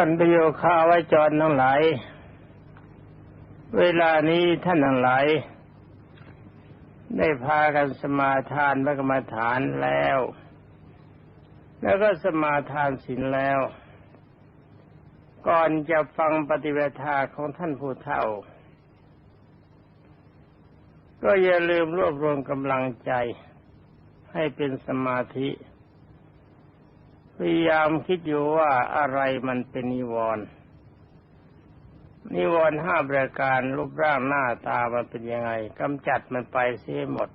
ท่านประโยคาไว้จรทั้งหลาย เวลานี้ท่านทั้งหลาย ได้พากันสมาทานพระกรรมฐานแล้ว แล้วก็สมาทานศีลแล้ว ก่อนจะฟังปฏิเวทาของท่านผู้เฒ่า ก็อย่าลืมรวบรวมกำลังใจให้เป็นสมาธิ พยายามคิดอยู่ว่าอะไรมันเป็นนิวรณ์นิวรณ์ห้าประการรูปร่างหน้าตามันเป็นยังไงกำจัดมันไปเสียหมด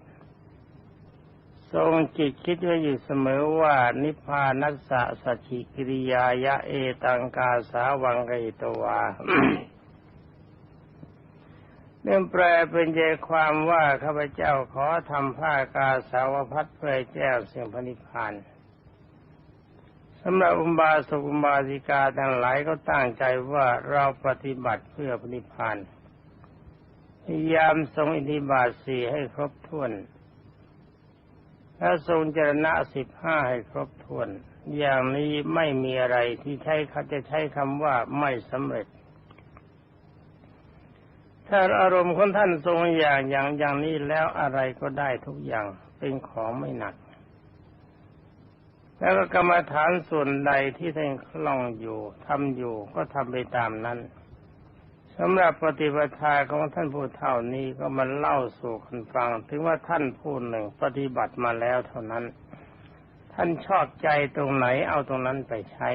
ทรงจิตคิดไว้อยู่เสมอว่า นิพพานัสสะสัจิกิริยายะเอตังกาสาวังกิตวาเรื่องแปลเป็นใจความว่าข้าพเจ้าขอทำผ้ากาสาวพัดเพื่อแจ้งเสียงพระนิพพาน สำหรับอุบาสกอุบาสิกาทั้งหลายก็ตั้งใจว่าเราปฏิบัติเพื่อพนิพพานพยายามทรงอิทธิบาทสี่ให้ครบถ้วนและทรงจรณะสิบห้าให้ครบถ้วน อย่างนี้ไม่มีอะไรที่ใช้เขาจะใช้คำว่าไม่สำเร็จ ถ้าอารมณ์ของท่านทรงอย่างอย่างอย่างนี้แล้วอะไรก็ได้ทุกอย่างเป็นของไม่หนัก แล้วก็กรรมฐานส่วนใดที่ท่านคล่องอยู่ทำอยู่ก็ทำไปตามนั้นสำหรับปฏิปทาของท่านผู้เท่านี้ก็มาเล่าสู่คนฟัง ถึงว่าท่านผู้หนึ่งปฏิบัติมาแล้วเท่านั้น ท่านชอบใจตรงไหนเอาตรงนั้นไปใช้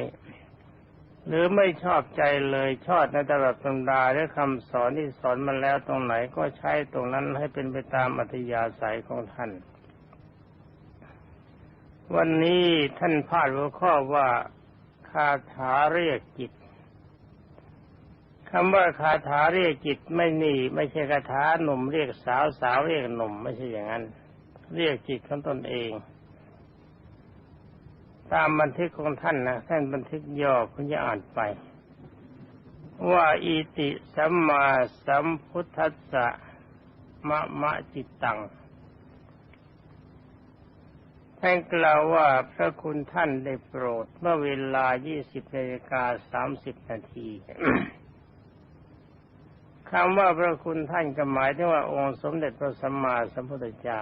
หรือไม่ชอบใจเลยชอบในตลอดตำราหรือคำสอนที่สอนมาแล้วตรงไหนก็ใช้ตรงนั้นให้เป็นไปตามอัธยาศัยของท่าน วันนี้ท่านพาดหัวข้อว่าคาถาเรียกจิตคำว่าคาถาเรียกจิตไม่นี่ไม่ใช่คาถาหนุ่มเรียกสาวสาวเรียกหนุ่มไม่ใช่อย่างนั้น เรียกจิตของตนเอง ตามบันทึกของท่านนะท่านบันทึกย่อคุณจะอ่านไป ว่าอิติสัมมาสัมพุทธัสสะมะมะจิตตัง ท่านกล่าวว่าพระคุณท่านได้โปรดเมื่อเวลา 20นาฬิกา30 นาทีคำว่าพระคุณท่านก็หมายถึงว่าองค์สมเด็จพระสัมมาสัมพุทธเจ้า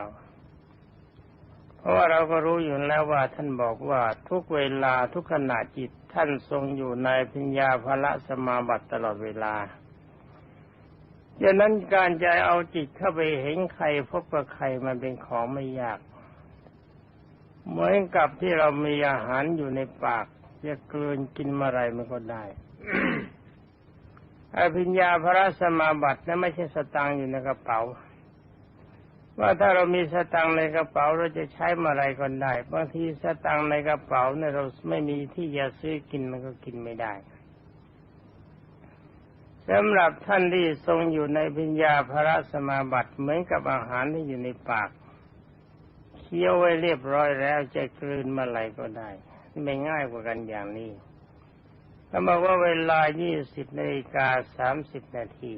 เพราะว่าเราก็รู้อยู่แล้วว่าท่านบอกว่าทุกเวลาทุกขณะจิตท่านทรงอยู่ในพิญญาภละสมาบัติตลอดเวลาดังนั้นการใจเอาจิตเข้าไปเห็นใครพบกับใครมันเป็นของไม่ยาก เหมือนกับที่เรามีอาหารอยู่ในปากจะกลืนกินเมื่อไรมันก็ได้อภิญญาพระสมาบัตินั้นไม่ใช่สตังอยู่ในกระเป๋า ว่าถ้าเรามีสตังในกระเป๋าเราจะใช้มื่อไรก็ได้ บางทีสตังในกระเป๋าเนี่ยเราไม่มีที่จะซื้อกินมันก็กินไม่ได้สำหรับท่านที่ทรงอยู่ในพิญญาพระสมาบัติเหมือนกับอาหารที่อยู่ในปาก เคี้ยวไว้เรียบร้อยแล้วจะกลืนเมื่อไหร่ก็ได้ไม่ง่ายกว่ากันอย่างนี้ถ้าบอกว่าเวลา 20นาฬิกา30 นาที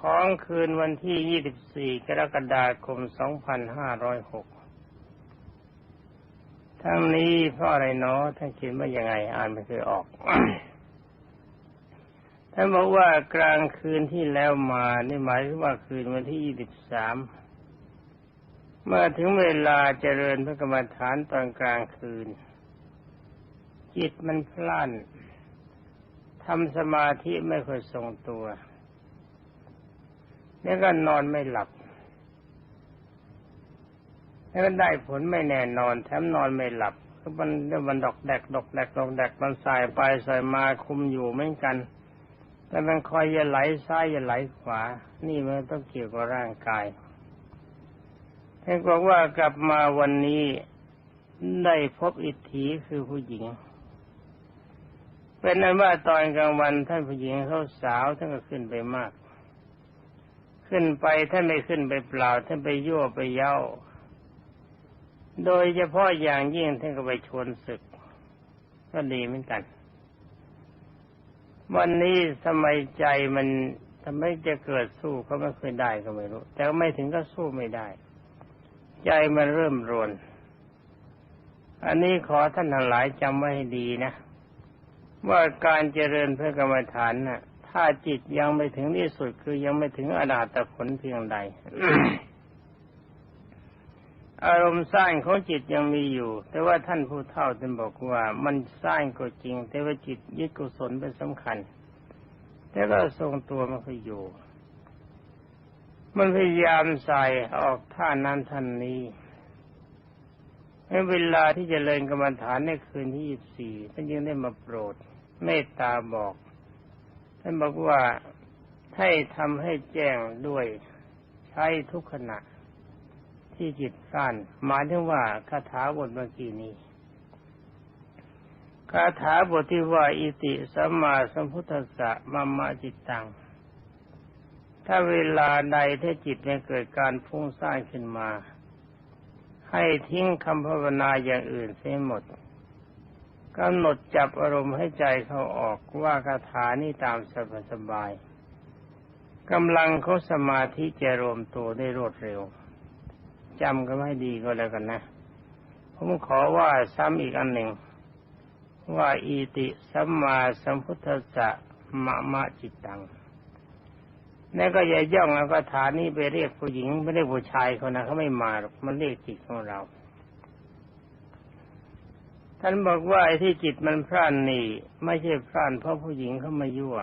ของคืนวันที่ 24 กรกฎาคม 2506 ทั้งนี้เพราะอะไรเนาะท่านคิดว่ายังไง อ่านไม่เคยออก ท่านบอกว่ากลางคืนที่แล้วมา นี่หมายถึงว่าคืนวันที่ 23 เมื่อถึงเวลาเจริญพระกรรมฐานตอนกลางคืน จิตมันพล่นทำสมาธิไม่ค่อยทรงตัว แล้วก็นอนไม่หลับ แล้วก็ได้ผลไม่แน่นอนแถมนอนไม่หลับก็มันมันดอกแดกดอกแดกดอกแดกมันสายไปสายมาคุมอยู่เหมือนกันแต่มันคอยจะไหลซ้ายจะไหลขวา นี่มันต้องเกี่ยวกับร่างกาย ท่านบอกว่ากลับมาวันนี้ได้พบอิทธิคือผู้หญิง เป็นนั้นว่าตอนกลางวันท่านผู้หญิงเขาสาวท่านก็ขึ้นไปมาก ขึ้นไปท่านไม่ขึ้นไปเปล่า ท่านไปยั่วไปเย้า โดยเฉพาะอย่างยิ่งท่านก็ไปชวนศึก ก็ดีเหมือนกัน วันนี้สมัยใจมันทำไมจะเกิดสู้เขาไม่เคยได้ก็ไม่รู้ แต่ไม่ถึงก็สู้ไม่ได้ ใจมันเริ่มรวน อันนี้ขอท่านทั้งหลายจำไว้ให้ดีนะ ว่าการเจริญเพื่อกรรมฐานน่ะ ถ้าจิตยังไม่ถึงที่สุดคือยังไม่ถึงอนาตผลเพียงใด อารมณ์สร้างของจิตยังมีอยู่ แต่ว่าท่านผู้เฒ่าท่านบอกว่ามันสร้างก็จริง แต่ว่าจิตยึดกุศลเป็นสำคัญ แต่ก็ทรงตัวมันก็อยู่ มันพยายามใส่ออกท่านั้นท่านนี้ในเวลาที่จเจริญกรรมฐานในคืนที่ยี่สี่ท่านยังได้มาโปรดเมตตาบอกท่านบอกว่าให้ทำให้แจ้งด้วยใช้ทุกขณะที่จิตสั้นหมายถึงว่าคาถาบทเมื่อกี้นี้คาถาบทที่ว่าอิติสัมมาสัมพุทธัสสะมัมมะจิตตัง ถ้าเวลาใดถ้าจิตไม่เกิดการฟุ้งซ่านขึ้นมา ให้ทิ้งคำภาวนาอย่างอื่นเสียหมดกำหนดจับอารมณ์ให้ใจเขาออกว่าคาถานี้ตามสบายกำลังเขาสมาธิจะรวมตัวได้รวดเร็วจำกันให้ดีก็แล้วกันนะ ผมขอว่าซ้ำอีกอันหนึ่ง ว่าอีติสัมมาสัมพุทธัสสะมะมะจิตตัง นั่นก็อย่าย่องแล้วก็ฐานนี้ไปเรียกผู้หญิงไม่ได้ผู้ชายคนนะเขาไม่มาหรอกมันเรียกจิตของเรา ท่านบอกว่าไอ้ที่จิตมันพร่านนี่ ไม่ใช่พร่านเพราะผู้หญิงเขามายั่ว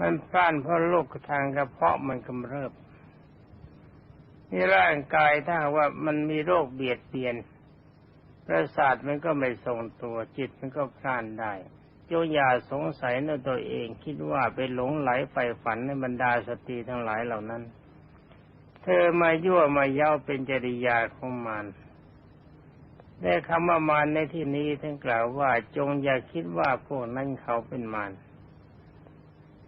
มันพร่านเพราะโรคทางกระเพาะมันกำเริบนี่ร่างกายถ้าว่ามันมีโรคเบียดเบียนประสาทมันก็ไม่ทรงตัวจิตมันก็พลานได้ โยอย่าสงสัยในตัวเองคิดว่าไปหลงไหลใฝ่ฝันในบรรดาสตรีทั้งหลายเหล่านั้น เธอมายั่วมาเย้าเป็นจริยาของมารได้คำว่ามารในที่นี้ท่านกล่าวว่าจงอย่าคิดว่าพวกนั้นเขาเป็นมาร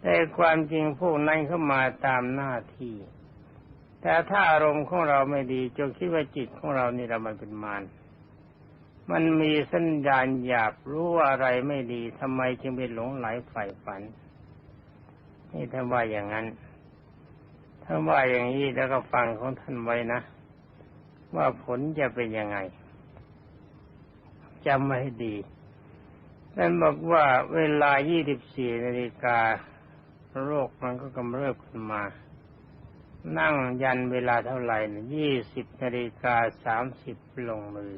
แต่ความจริงพวกนั้นเข้ามาตามหน้าที่ แต่ถ้าอารมณ์ของเราไม่ดีจงคิดว่าจิตของเรานี่เรามันเป็นมาร มันมีสัญญาณหยาบรู้อะไรไม่ดีทำไมจึงไปหลงไหลใฝ่ฝัน นี่ท่านว่าอย่างนั้น ถ้าว่าอย่างนี้แล้วก็ฟังของท่านไว้นะ ว่าผลจะเป็นยังไงจำไว้ให้ดีท่านบอกว่าเวลา 24 นาฬิกาโรคมันก็กำเริบขึ้นมา นั่งยันเวลาเท่าไหร่ยี่สิบนาฬิกาสามสิบลงมือ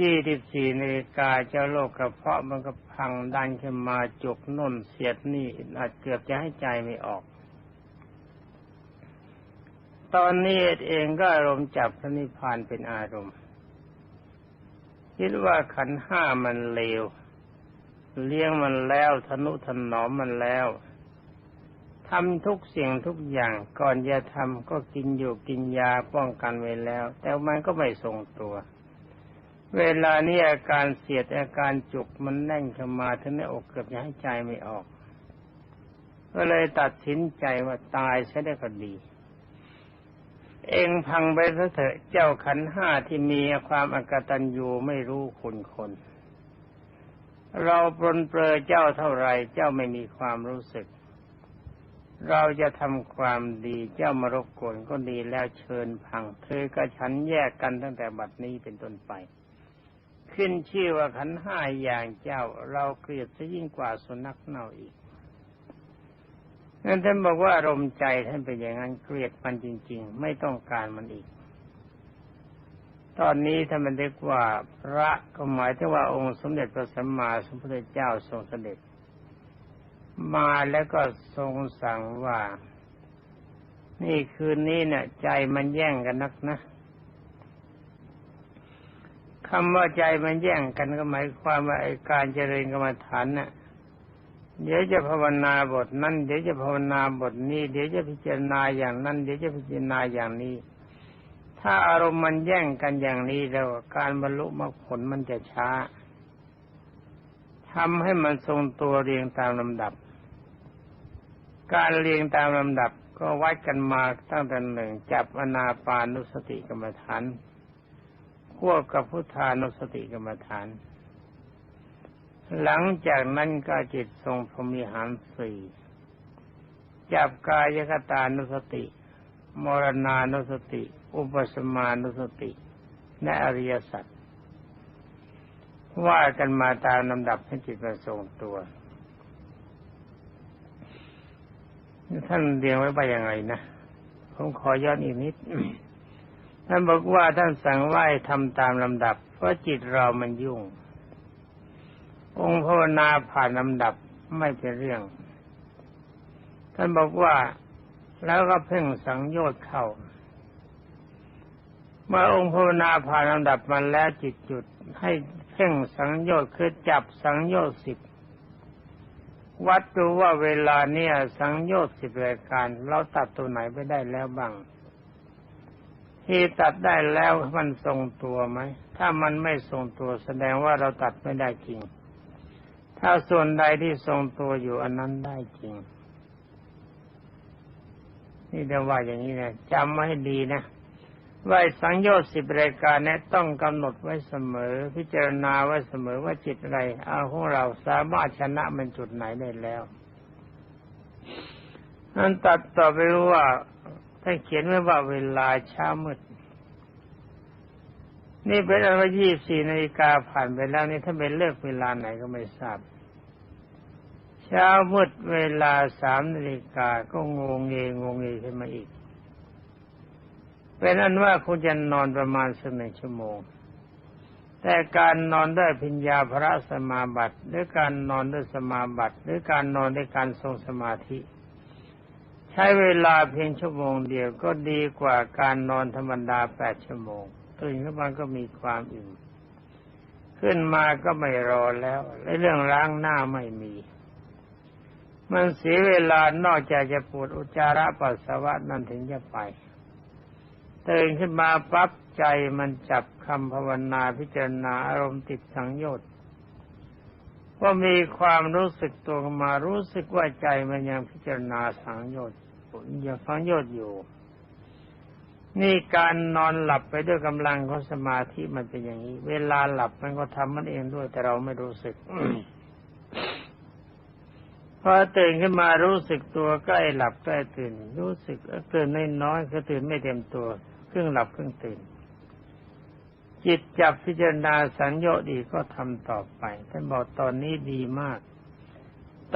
ยี่สิบสี่นาฬิกาเจ้าโรคกระเพาะมันก็พังดันขึ้นมาจุกน่นเสียดนี่อาจเกือบจะให้ใจไม่ออก ตอนนี้เองก็อารมณ์จับพระนิพพานเป็นอารมณ์ คิดว่าขันห้ามันเลว เลี้ยงมันแล้วทนุถนอมมันแล้วทำทุกสิ่งทุกอย่างก่อนจะทำก็กินอยู่กินยาป้องกันไว้แล้ว แต่มันก็ไม่ทรงตัว เวลานี้อาการเสียดอาการจุกมันแน่นเข้ามาถึงในอกเกือบจะให้ใจไม่ออก ก็เลยตัดสินใจว่าตายใช้ได้ก็ดี เองพังไปซะเถอะเจ้าขันห้าที่มีความอกตัญญูไม่รู้คุณคน เราปรนเปรอเจ้าเท่าไรเจ้าไม่มีความรู้สึก เราจะทำความดีเจ้ามารบกวนก็ดีแล้วเชิญพังเธอกับฉันแยกกันตั้งแต่บัดนี้เป็นต้นไป ขึ้นชื่อว่าขันห้าอย่างเจ้า เราเกลียดซะยิ่งกว่าสุนัขเน่าอีกนั่นท่านบอกว่าอารมณ์ใจท่านเป็นอย่างนั้นเกลียดมันจริง ๆ ไม่ต้องการมันอีก ตอนนี้ท่านมันเรียกว่าพระก็หมายถึงว่าองค์สมเด็จพระสัมมาสัมพุทธเจ้าทรงเสด็จ มาแล้วก็ทรงสั่งว่า นี่คืนนี้เนี่ยใจมันแย่งกันนักนะ คำว่าใจมันแย่งกันก็หมายความว่าไอ้การเจริญกรรมฐานน่ะเดี๋ยวจะภาวนาบทนั้นเดี๋ยวจะภาวนาบทนี้ เดี๋ยวจะพิจารณาอย่างนั้น เดี๋ยวจะพิจารณาอย่างนี้ ถ้าอารมณ์มันแย่งกันอย่างนี้แล้วการบรรลุมรรคผลมันจะช้าทำให้มันทรงตัวเรียงตามลำดับ การเรียงตามลำดับก็วัดกันมาตั้งแต่หนึ่งจับอนาปานุสติกรรมฐาน วบกับพุทธานุสติกรรมฐาน หลังจากนั้นก็จิตทรงพรมิหารสี่จับกายคตานุสติ มรณานุสติ อุปสมานุสติและอริยสัจว่ากันมาตามลำดับให้จิตมันทรงตัวท่านเรียงไว้ไปยังไงนะ ผมขอย้อนอีกนิด ท่านบอกว่าท่านสั่งไหว้ทำตามลำดับ เพราะจิตเรามันยุ่ง องค์ภาวนาผ่านลำดับไม่เป็นเรื่อง ท่านบอกว่าแล้วก็เพ่งสังโยชน์เข้า เมื่อองค์ภาวนาผ่านลำดับมันแล้วจิตจุดให้เพ่งสังโยชน์คือจับสังโยชน์สิบวัดดูว่าเวลาเนี่ยสังโยชน์สิบรายการ เราตัดตัวไหนไปได้แล้วบ้าง ที่ตัดได้แล้วมันทรงตัวไหม ถ้ามันไม่ทรงตัวแสดงว่าเราตัดไม่ได้จริง ถ้าส่วนใดที่ทรงตัวอยู่อันนั้นได้จริง นี่เดี๋ยวว่าอย่างนี้นะจำไว้ให้ดีนะว่าสังโยชน์สิบรายการนี้ต้องกำหนดไว้เสมอ พิจารณาไว้เสมอว่าจิตอะไรเอาของเราสามารถชนะมันจุดไหนได้แล้วนั่นตัดต่อไปว่า ท่านเขียนไว้ว่าเวลาเช้ามืด นี่เป็นอันว่ายี่สี่นาฬิกาผ่านไปแล้วนี่ถ้าเป็นเลิกเวลาไหนก็ไม่ทราบ เช้ามืดเวลาสามนาฬิกาก็งงเงงงเงขึ้นมาอีก เป็นอันว่าคุณจะนอนประมาณสักหนึ่งชั่วโมง แต่การนอนด้วยพิญญาพระสมาบัติ หรือการนอนด้วยสมาบัติ หรือการนอนด้วยการทรงสมาธิ ใช้เวลาเพียงชั่วโมงเดียวก็ดีกว่าการนอนธรรมดาแปดชั่วโมงตื่นขึ้นมาก็มีความอิ่มขึ้นมาก็ไม่รอแล้วและเรื่องล้างหน้าไม่มี มันเสียเวลานอกจากจะปวดอุจจาระปัสสาวะนั่นถึงจะไปตื่นขึ้นมาปั๊บใจมันจับคำภาวนาพิจารณาอารมณ์ติดสังโยชน์ ก็มีความรู้สึกตัวมารู้สึกว่าใจมันยังพิจารณาสังโยชน์ยังสังโยชน์อยู่ นี่การนอนหลับไปด้วยกำลังของสมาธิมันเป็นอย่างนี้ เวลาหลับมันก็ทำมันเองด้วย แต่เราไม่รู้สึกพอตื่นขึ้นมารู้สึกตัวใกล้หลับใกล้ตื่น รู้สึกตื่นน้อยๆก็ตื่นไม่เต็มตัวครึ่งหลับครึ่งตื่น จิตจับพิจารณาสัญญาดีก็ทำต่อไปท่านบอกตอนนี้ดีมาก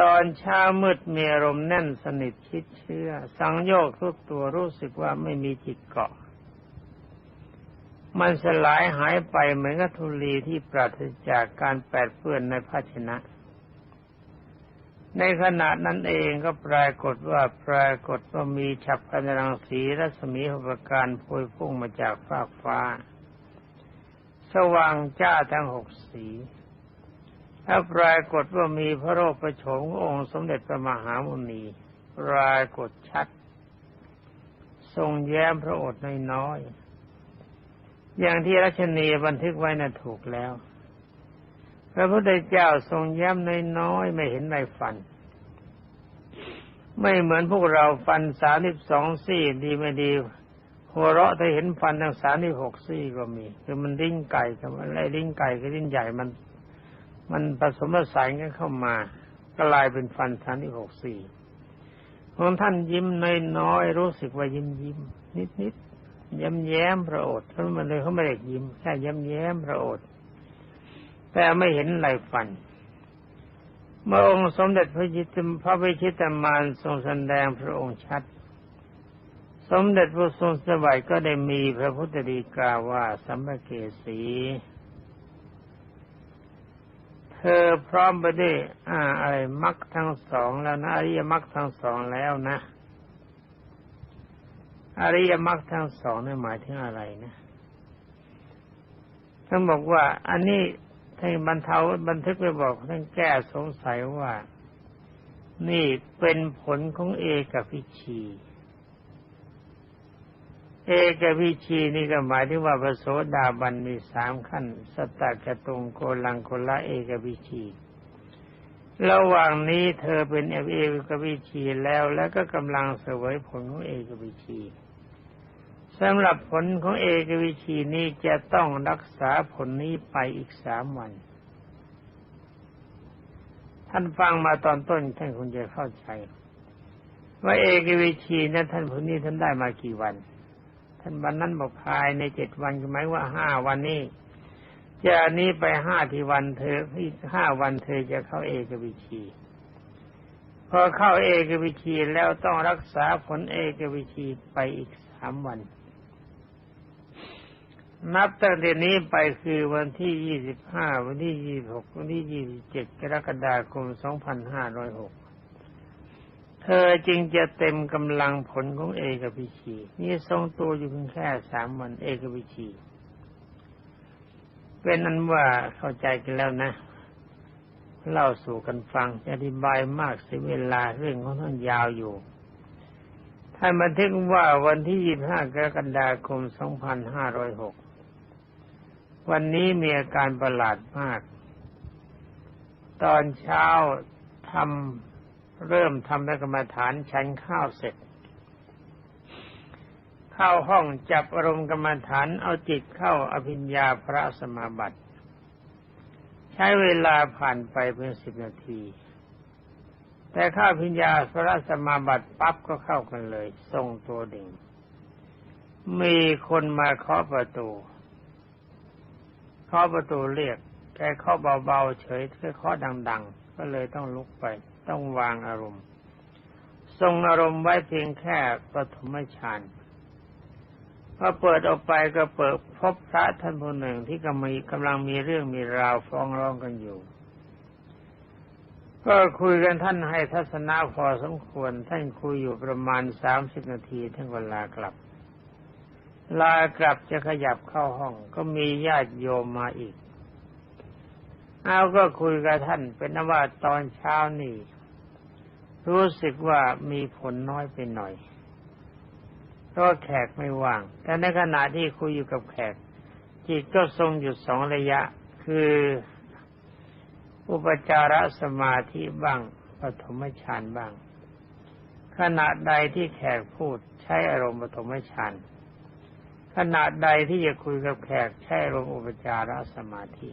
ตอนเช้ามืดมีอารมณ์แน่นสนิทคิดเชื่อ สังโยกทุกตัวรู้สึกว่าไม่มีจิตเกาะ มันสลายหายไปเหมือนกับธุลีที่ปราศจากการแปดเปื้อนในภาชนะ ในขณะนั้นเองก็ปรากฏว่าปรากฏว่ามีฉับพันรังสีรัศมีหุปการพวยพุ่งมาจากฟากฟ้า สว่างจ้าทั้งหกสีถ้าปรากฏว่ามีพระโรคประโฉมองค์สมเด็จพระมหามุนีปรากฏชัด ทรงแย้มพระโอษฐ์น้อยๆอย่างที่รัชนีบันทึกไว้น่ะถูกแล้ว พระพุทธเจ้าทรงแย้มน้อยๆไม่เห็นในฟัน ไม่เหมือนพวกเราฟันสามสิบสองซี่ดีไม่ดี หัวเราะถ้าเห็นฟันทั้งสามสิบหกซี่ก็มี คือมันดิ้งไก่กับอะไรดิ้งไก่กับดิ้นใหญ่มัน มันผสมผสานกันเข้ามากลายเป็นฟันสันที่หกสี่ของท่านยิ้มน้อยๆรู้สึกว่ายิ้มยิ้มนิดนิดย้มแย้มพระโอษฐ์ท่านมันเลยเขาไม่ได้ยิ้มแค่ย้มแย้มพระโอษฐ์แต่ไม่เห็นลายฟัน เมื่อองค์สมเด็จพระจิตพระวิชิตมารทรงแสดงพระองค์ชัด สมเด็จพระทรงสวัยก็ได้มีพระพุทธดีกาว่าสัมภเกสีเธอพร้อมไปด้วยอ่าอะไรมรรคทั้งสองแล้วนะอริยมรรคทั้งสองแล้วนะ อริยมรรคทั้งสองนี่หมายถึงอะไรนะท่านบอกว่า อันนี้ท่านบรรเทาบันทึกไปบอกท่านแก้สงสัยว่า นี่เป็นผลของเอกพิชี เอกวิชีนี่ก็หมายถึงว่าพระโสดาบันมีสามขั้น สตกะตงโกลังโกละเอกวิชีระหว่างนี้เธอเป็นเอเอกวิชีแล้วแล้วก็กำลังเสวยผลของเอกวิชีสำหรับผลของเอกวิชีนี้จะต้องรักษาผลนี้ไปอีกสามวัน ท่านฟังมาตอนต้นท่านคงจะเข้าใจ ว่าเอกวิชีนั้นท่านผลนี้ท่านได้มากี่วัน ท่านวันนั้นบอกภายในเจ็ดวันหมายว่าห้าวันนี้จากนี้ไปห้าที่วันเธออีกห้าวันเธอจะเข้าเอกวิชี พอเข้าเอกวิชีแล้วต้องรักษาผลเอกวิชีไปอีกสามวัน นับตั้งแต่นี้ไปคือวันที่ยี่สิบห้าวันที่ยี่หกวันที่ยี่สิบเจ็ดกรกฎาคมสองพันห้าร้อยหก เธอจึงจะเต็มกำลังผลของเอกวิชีนี่ทรงตัวอยู่เพียงแค่สามวันเอกวิชีเป็นนั้นว่าเข้าใจกันแล้วนะ เล่าสู่กันฟังอธิบายมากเสียเวลาเรื่องของท่านยาวอยู่ท่านบันทึกว่าวันที่ 25 กรกฎาคม 2506 วันนี้มีอาการประหลาดมาก ตอนเช้าทำ เริ่มทำกรรมฐานฉันข้าวเสร็จ เข้าห้องจับอารมณ์กรรมฐานเอาจิตเข้าอภิญญาพระสมาบัติ ใช้เวลาผ่านไปเพียงสิบนาที แต่ข้าพิญญาพระสมาบัติปั๊บก็เข้ากันเลยทรงตัวดิ่ง มีคนมาเคาะประตูเคาะประตูเรียกแกเคาะเบาๆเฉยแค่เคาะดัง ๆ ก็เลยต้องลุกไป ต้องวางอารมณ์ ทรงอารมณ์ไว้เพียงแค่ปฐมฌานพอเปิดออกไปก็เปิดพบพระท่านผู้หนึ่งที่กำลังกำลังมีเรื่องมีราวฟ้องร้องกันอยู่ ก็คุยกันท่านให้ทัศนะพอสมควร ท่านคุยอยู่ประมาณสามสิบนาทีท่านก็ลากลับ ลากลับจะขยับเข้าห้อง ก็มีญาติโยมมาอีก เอาก็คุยกับท่านเป็นนว่าตอนเช้านี่ รู้สึกว่ามีผลน้อยไปหน่อยเพราะแขกไม่ว่าง แต่ในขณะที่คุยอยู่กับแขก จิตก็ทรงอยู่สองระยะ คือ อุปจารสมาธิบ้างปฐมฌานบ้าง ขณะใดที่แขกพูดใช้อารมณ์ปฐมฌานขณะใดที่จะคุยกับแขกใช้อารมณ์อุปจารสมาธิ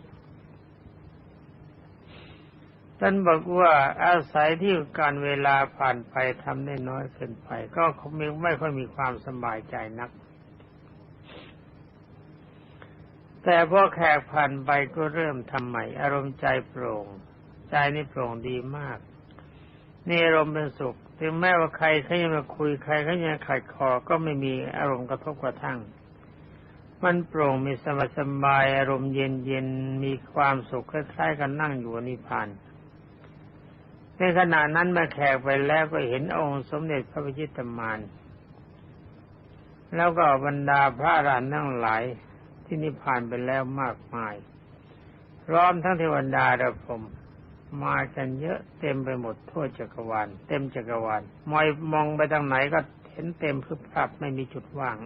ท่านบอกว่าอาศัยที่การเวลาผ่านไปทำได้น้อยเกินไป ก็ไม่ไม่ค่อยมีความสบายใจนัก แต่พอแขกผ่านไปก็เริ่มทำใหม่ อารมณ์ใจโปร่ง ใจนี่โปร่งดีมาก นี่อารมณ์เป็นสุข ถึงแม้ว่าใครเขาจะมาคุยใครเขาจะขัดคอก็ไม่มีอารมณ์กระทบกระทั่ง มันโปร่งมีสบายสบายอารมณ์เย็นเย็นมีความสุขคล้ายๆกันนั่งอยู่นิพพาน ในขณะนั้นมาแขกไปแล้วก็เห็นองค์สมเด็จพระพิชิตมารแล้วก็บรรดาพระอรหันต์ทั้งหลายที่นิพพานไปแล้วมากมาย พร้อมทั้งเทวดาระพรมมากันเยอะเต็มไปหมดทั่วจักรวาลเต็มจักรวาลมอยมองไปทางไหนก็เห็นเต็มพึบพับไม่มีจุดว่าง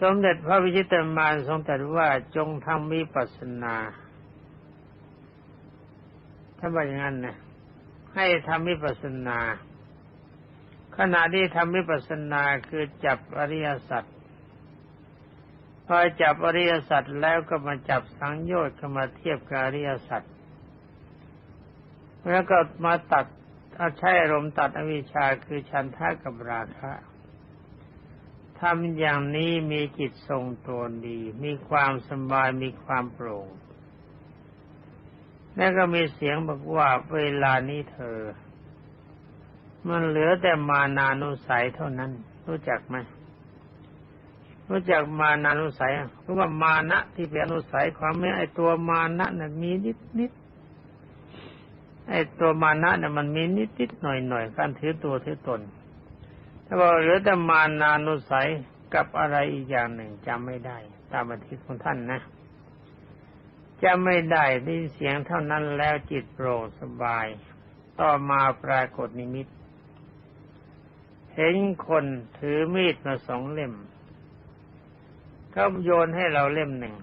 สมเด็จพระวิชิตมารทรงตรัสว่าจงทำวิปัสนา ถ้าว่าอย่างนั้นนะให้ทำวิปัสสนา ขณะที่ทำวิปัสสนาคือจับอริยสัจพอจับอริยสัจแล้วก็มาจับสังโยชน์เข้ามาเทียบกับอริยสัจแล้วก็มาตัดเอาใช้อารมณ์ตัดอวิชชาคือชันทะกับราคะทำอย่างนี้มีจิตทรงตัวดี มีความสบายมีความโปร่ง แล้วก็มีเสียงบอกว่าเวลานี้เธอ มันเหลือแต่มานานุสัยเท่านั้น รู้จักไหมรู้จักมานานุสัยเพราะว่ามานะที่เป็นอนุสัยความไม่ไอตัวมานะน่ะมีนิดนิดไอตัวมานะน่ะมันมีนิดนิดหน่อยหน่อยการถือตัวถือตนถ้าบอกเหลือแต่มานานุสัยกับอะไรอีกอย่างหนึ่งจำไม่ได้ ตามบันทึกของท่านนะ จะไม่ได้ได้เสียงเท่านั้นแล้วจิตโปร่งสบาย ต่อมาปรากฏนิมิต เห็นคนถือมีดมาสองเล่มเขาโยนให้เราเล่มหนึ่ง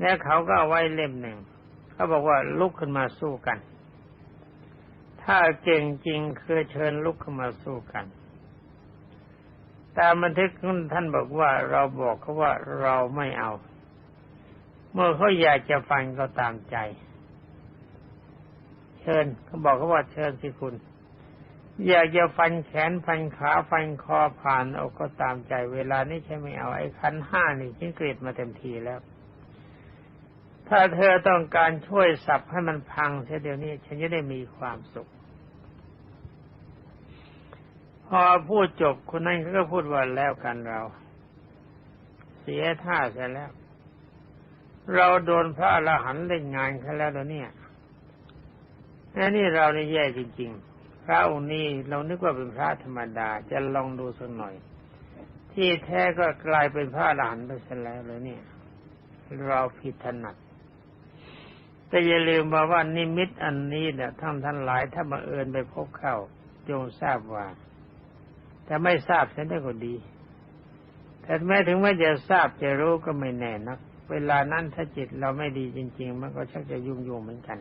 แล้วเขาก็เอาไว้เล่มหนึ่ง เขาบอกว่าลุกขึ้นมาสู้กัน ถ้าเก่งจริงคือเชิญลุกขึ้นมาสู้กันตามบันทึกท่านบอกว่าเราบอกเขาว่าเราไม่เอา เมื่อเขาอยากจะฟังก็ตามใจ เชิญเขาบอกเขาว่าเชิญสิคุณ อยากจะฟันแขนฟันขาฟันคอผ่านเอาก็ตามใจ เวลานี้ใช่ไม่เอาไอ้ขันห้านี่ฉันเกลียดมาเต็มทีแล้ว ถ้าเธอต้องการช่วยสับให้มันพังเสียเดี๋ยวนี้ ฉันจะได้มีความสุข พอพูดจบคนนั้นเขาก็พูดว่าแล้วกันเรา เสียท่าเสียแล้ว เราโดนพระอรหันต์เล่นงานเขาแล้วเดี๋ยวนี้และนี่เรานี่แย่จริง ๆ พระองค์นี้เรานึกว่าเป็นพระธรรมดา จะลองดูสักหน่อย ที่แท้ก็กลายเป็นพระอรหันต์ไปซะแล้วเลยเนี่ย เราผิดถนัดแต่อย่าลืมมาว่านิมิตอันนี้เนี่ยท่านท่านหลายถ้ามาเอิญไปพบเข้าจงทราบว่า แต่ไม่ทราบเสียได้ก็ดี แต่แม้ถึงแม้จะทราบจะรู้ก็ไม่แน่นัก เวลานั้นถ้าจิตเราไม่ดีจริง ๆ มันก็ชักจะยุ่งยุ่งเหมือนกัน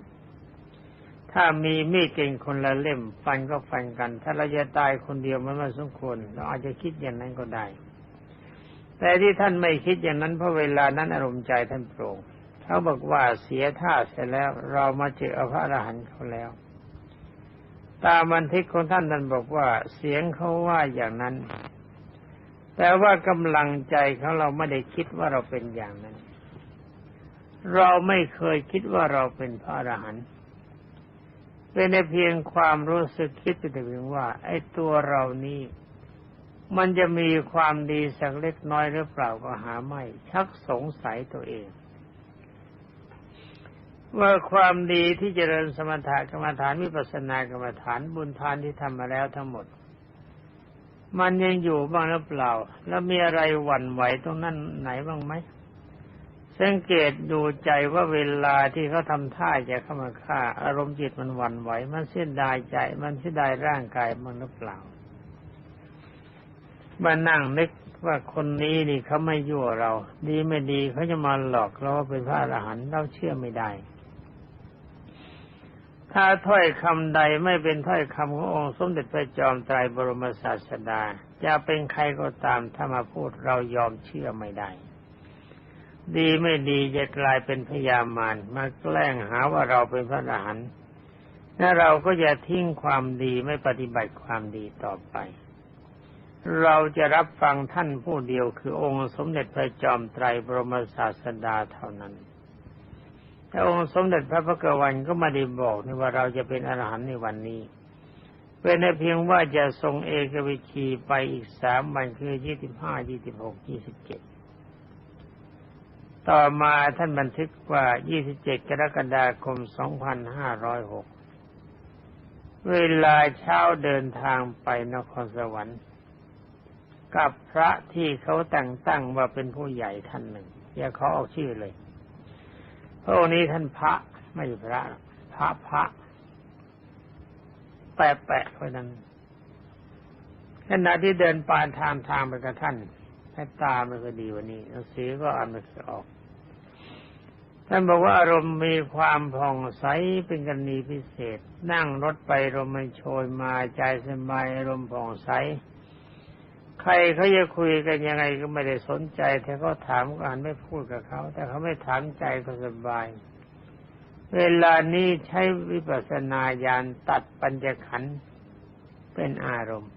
ถ้ามีมีดเก่งคนละเล่ม ฟันก็ฟันกัน ถ้าเราจะตายคนเดียวมันไม่สมควรเราอาจจะคิดอย่างนั้นก็ได้ แต่ที่ท่านไม่คิดอย่างนั้นเพราะเวลานั้นอารมณ์ใจท่านโปร่งเขาบอกว่าเสียท่าเสร็จแล้ว เรามาเจอพระอรหันต์เขาแล้ว ตามบันทึกของท่านนั้นบอกว่าเสียงเขาว่าอย่างนั้นแต่ว่ากำลังใจของเราไม่ได้คิดว่าเราเป็นอย่างนั้น เราไม่เคยคิดว่าเราเป็นพระอรหันต์เป็นในเพียงความรู้สึกคิดแต่เพียงว่า ไอ้ตัวเรานี้มันจะมีความดีสักเล็กน้อยหรือเปล่าก็หาไม่ ชักสงสัยตัวเอง ว่าความดีที่เจริญสมถะกรรมฐานวิปัสสนากรรมฐานบุญทานที่ทำมาแล้วทั้งหมด มันยังอยู่บ้างหรือเปล่า แล้วมีอะไรหวั่นไหวตรงนั้นไหนบ้างไหม สังเกตดูใจว่าเวลาที่เขาทำท่าจะเข้ามาฆ่า อารมณ์จิตมันหวั่นไหว มันเสียดายใจ มันเสียดายร่างกายมันหรือเปล่ามานั่งนึกว่าคนนี้นี่เขาไม่ยั่วเรา ดีไม่ดีเขาจะมาหลอกเราว่าเป็นพระอรหันต์เราเชื่อไม่ได้ ถ้าถ้อยคำใดไม่เป็นถ้อยคำขององค์สมเด็จพระจอมไตรบรมศาสดา จะเป็นใครก็ตามถ้ามาพูดเรายอมเชื่อไม่ได้ ดีไม่ดีจะกลายเป็นพยามารมาแกล้งหาว่าเราเป็นพระอรหันต์และเราก็จะทิ้งความดีไม่ปฏิบัติความดีต่อไป เราจะรับฟังท่านผู้เดียวคือองค์สมเด็จพระจอมไตรบรมศาสดาเท่านั้นแต่องค์สมเด็จพระพุทธวันก็ไม่ได้บอกนี่ว่าเราจะเป็นอรหันต์ในวันนี้เป็นในเพียงว่าจะทรงเอกวิชีไปอีกสามวันคือยี่สิบห้ายี่สิบหกยี่สิบเจ็ด ต่อมาท่านบันทึกว่า 27 กรกฎาคม 2506 เวลาเช้าเดินทางไปนครสวรรค์ กับพระที่เขาแต่งตั้งว่าเป็นผู้ใหญ่ท่านหนึ่ง อย่าเขาเอาชื่อเลย พระองค์นี้ท่านพระไม่ใช่พระ พระพระแปะแปะเพราะนั้นขณะที่เดินปานทางทางไปกับท่าน ให้ตาไม่ค่อยดีวันนี้หนังสือก็อ่านไม่อออก ท่านบอกว่าอารมณ์มีความผ่องใสเป็นกรณีพิเศษ นั่งรถไปลมมันโชยมาใจสบายอารมณ์ผ่องใส ใครเขาจะคุยกันยังไงก็ไม่ได้สนใจแต่เขาถามก็อ่านไม่พูดกับเขา แต่เขาไม่ถามใจก็สบาย เวลานี้ใช้วิปัสสนาญาณตัดปัญจขันธ์เป็นอารมณ์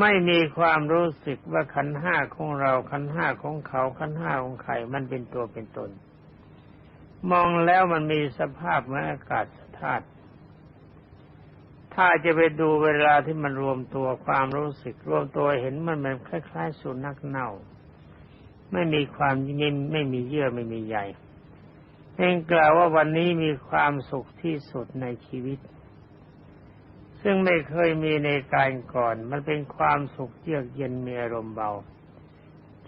ไม่มีความรู้สึกว่าขันห้าของเราขันห้าของเขาขันห้าของใครมันเป็นตัวเป็นตน มองแล้วมันมีสภาพเหมือนอากาศธาตุถ้าจะไปดูเวลาที่มันรวมตัวความรู้สึก รวมตัวเห็นมันมันคล้าย ๆ สุนัขเน่า ไม่มีความยินไม่มีเยื่อไม่มีใยเองกล่าวว่าวันนี้มีความสุขที่สุดในชีวิต ซึ่งไม่เคยมีในการก่อน มันเป็นความสุขเยือกเย็นมีอารมณ์เบา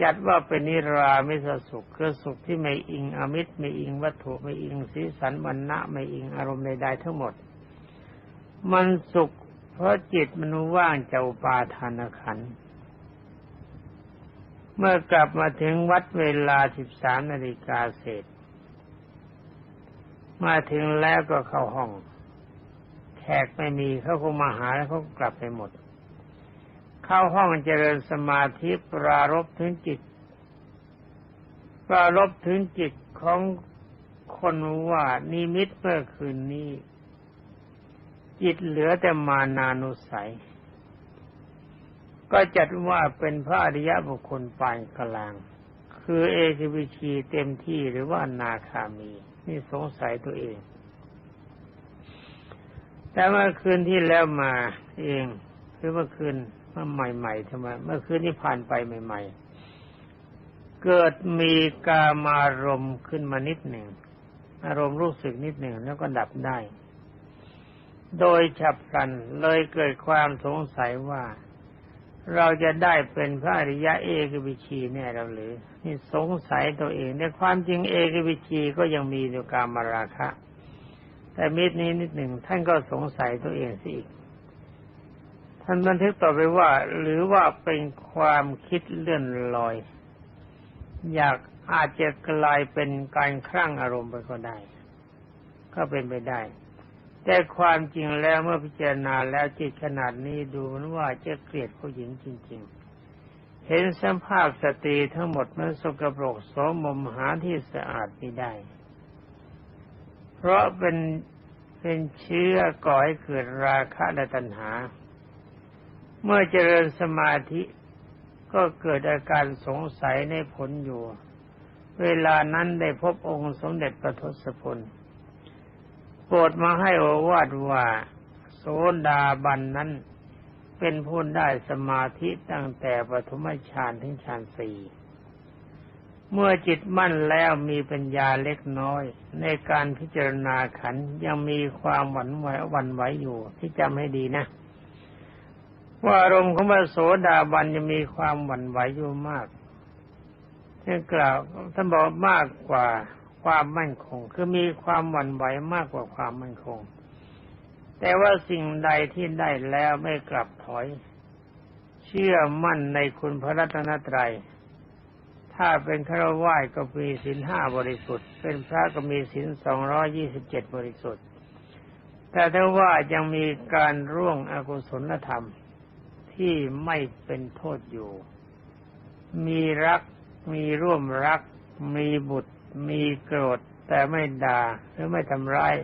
จัดว่าเป็นนิรามิสสุขคือสุขที่ไม่อิงอมิตรไม่อิงวัตถุไม่อิงสีสันวันณะไม่อิงอารมณ์ใดๆทั้งหมด มันสุขเพราะจิตมันว่างเจ้าปาทานขัน เมื่อกลับมาถึงวัดเวลาสิบสามนาฬิกาเศษ มาถึงแล้วก็เข้าห้อง ขกไม่มีเขาคงมาหาแล้วเขากลับไปหมด เข้าห้องเจริญสมาธิปรารบถึงจิต ปรารบถึงจิตของคนว่านิมิตเมื่อคืนนี้ จิตเหลือแต่มานานุสัย ก็จัดว่าเป็นพระอริยบุคคลปานกลาง คือเอกิวิชีเต็มที่หรือว่านาคามี นี่สงสัยตัวเอง แต่เมื่อคืนที่แล้วมาเองคือเมื่อคืนเมื่อใหม่ๆทำไมเมื่อคืนที่ผ่านไปใหม่ ๆ เกิดมีกามารมณ์ขึ้นมานิดหนึ่งอารมณ์รู้สึกนิดหนึ่งแล้วก็ดับได้ โดยฉับพลันเลยเกิดความสงสัยว่าเราจะได้เป็นพระอริยะเอกวิชีแน่เราหรือ นี่สงสัยตัวเองในความจริงเอกวิชีก็ยังมีอยู่กามราคะ แต่มิตรนี้นิดหนึ่งท่านก็สงสัยตัวเองสิอีกท่านบันทึกต่อไปว่า หรือว่าเป็นความคิดเลื่อนลอย อยากอาจจะกลายเป็นการคลั่งอารมณ์ไปก็ได้ ก็เป็นไปได้ แต่ความจริงแล้วเมื่อพิจารณาแล้วจิตขนาดนี้ดูเหมันว่าจะเกลียดผู้หญิงจริง ๆ เห็นสภาพสตรีทั้งหมดมันสกปรกโสมมหาที่สะอาดไม่ได้ เพราะเป็นเป็นเชื้อก่อให้เกิดราคะและตัณหา เมื่อเจริญสมาธิก็เกิดอาการสงสัยในผลอยู่ เวลานั้นได้พบองค์สมเด็จพระทศพลโปรดมาให้โอวาทว่า โสดาบันนั้นเป็นผู้ได้สมาธิตั้งแต่ปฐมฌานถึงฌานสี่ เมื่อจิตมั่นแล้วมีปัญญาเล็กน้อย ในการพิจารณาขันยังมีความหวั่นไหวหวั่นไหวอยู่ที่จำให้ดีนะ ว่าอารมณ์ของพระโสดาบันจะมีความหวั่นไหวอยู่มากท่านกล่าวท่านบอกมากกว่าความมั่นคง คือมีความหวั่นไหวมากกว่าความมั่นคง แต่ว่าสิ่งใดที่ได้แล้วไม่กลับถอย เชื่อมั่นในคุณพระรัตนตรัย ถ้าเป็นฆราวาสก็มีศีลห้าบริสุทธิ์ เป็นพระก็มีศีลสองร้อยี่สิบเจ็ดบริสุทธิ์ แต่ถ้าว่ายังมีการร่วงอกุศลธรรมที่ไม่เป็นโทษอยู่ มีรัก มีร่วมรัก มีบุตร มีโกรธ แต่ไม่ด่าหรือไม่ทำร้าย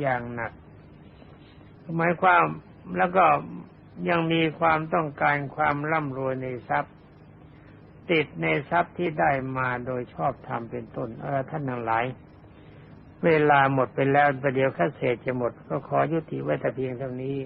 อย่างหนัก หมายความแล้วก็ยังมีความต้องการความร่ำรวยในทรัพย์ ติดในทรัพย์ที่ได้มาโดยชอบธรรมเป็นต้นเออท่านทั้งหลาย เวลาหมดไปแล้วประเดี๋ยวแค่เศษจะหมด ก็ขอยุติไว้แต่เพียงเท่านี้